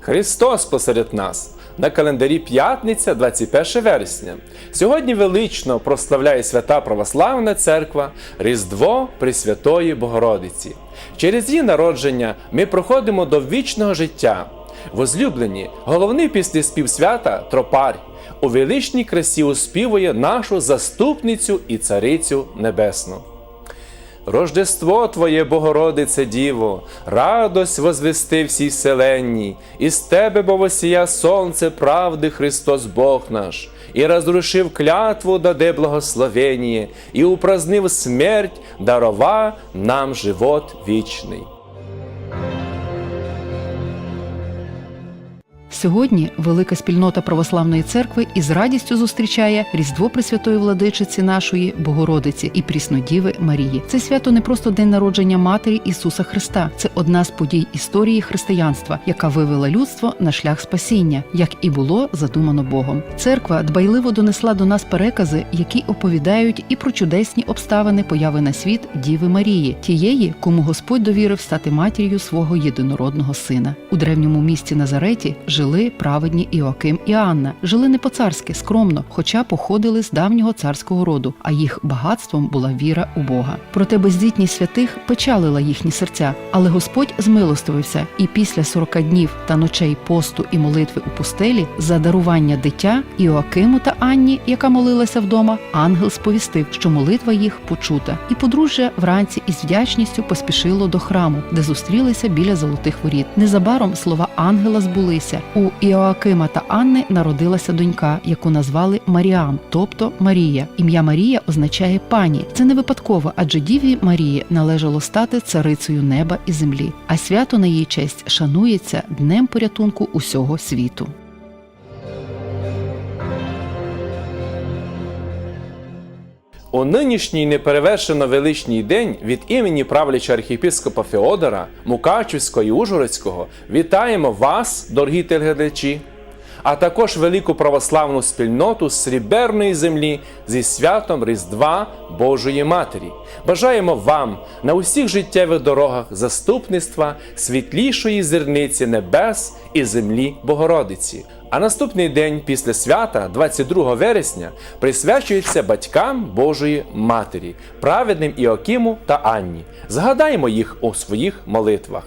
Христос посеред нас. На календарі п'ятниця, 21 вересня. Сьогодні велично прославляє свята Православна Церква Різдво Пресвятої Богородиці. Через її народження ми проходимо до вічного життя. Возлюблені, головний після співсвята Тропарь у величній красі успівує нашу заступницю і царицю небесну. Рождество Твоє, Богородице Діво, радость возвести всій вселенні, з Тебе, бо восія сонце правди Христос Бог наш, і розрушив клятву, даде благословення, і упразнив смерть, дарова нам живот вічний. Сьогодні велика спільнота православної церкви із радістю зустрічає Різдво Пресвятої владичиці нашої Богородиці і Пріснодіви Марії. Це свято не просто день народження Матері Ісуса Христа, це одна з подій історії християнства, яка вивела людство на шлях спасіння, як і було задумано Богом. Церква дбайливо донесла до нас перекази, які оповідають і про чудесні обставини появи на світ Діви Марії, тієї, кому Господь довірив стати матір'ю свого єдинородного сина. У древньому місті Назареті жили праведні Іоаким і Анна. Жили не по-царськи, скромно, хоча походили з давнього царського роду, а їх багатством була віра у Бога. Проте бездітність святих печалила їхні серця, але Господь змилостивився, і після 40 днів та ночей посту і молитви у пустелі за дарування дитя Іоакиму та Анні, яка молилася вдома, ангел сповістив, що молитва їх почута, і подружжя вранці із вдячністю поспішило до храму, де зустрілися біля золотих воріт. Незабаром слова ангела збулися. У Іоакима та Анни народилася донька, яку назвали Маріам, тобто Марія. Ім'я Марія означає пані. Це не випадково, адже діві Марії належало стати царицею неба і землі. А свято на її честь шанується днем порятунку усього світу. У нинішній неперевершено величній день від імені правляча архієпископа Феодора, Мукачівського і Ужгородського вітаємо вас, дорогі телеглядачі, а також велику православну спільноту сріберної землі зі святом Різдва Божої Матері. Бажаємо вам на усіх життєвих дорогах заступництва світлішої зірниці небес і землі Богородиці. А наступний день після свята, 22 вересня, присвячується батькам Божої Матері, праведним Іокіму та Анні. Згадаємо їх у своїх молитвах.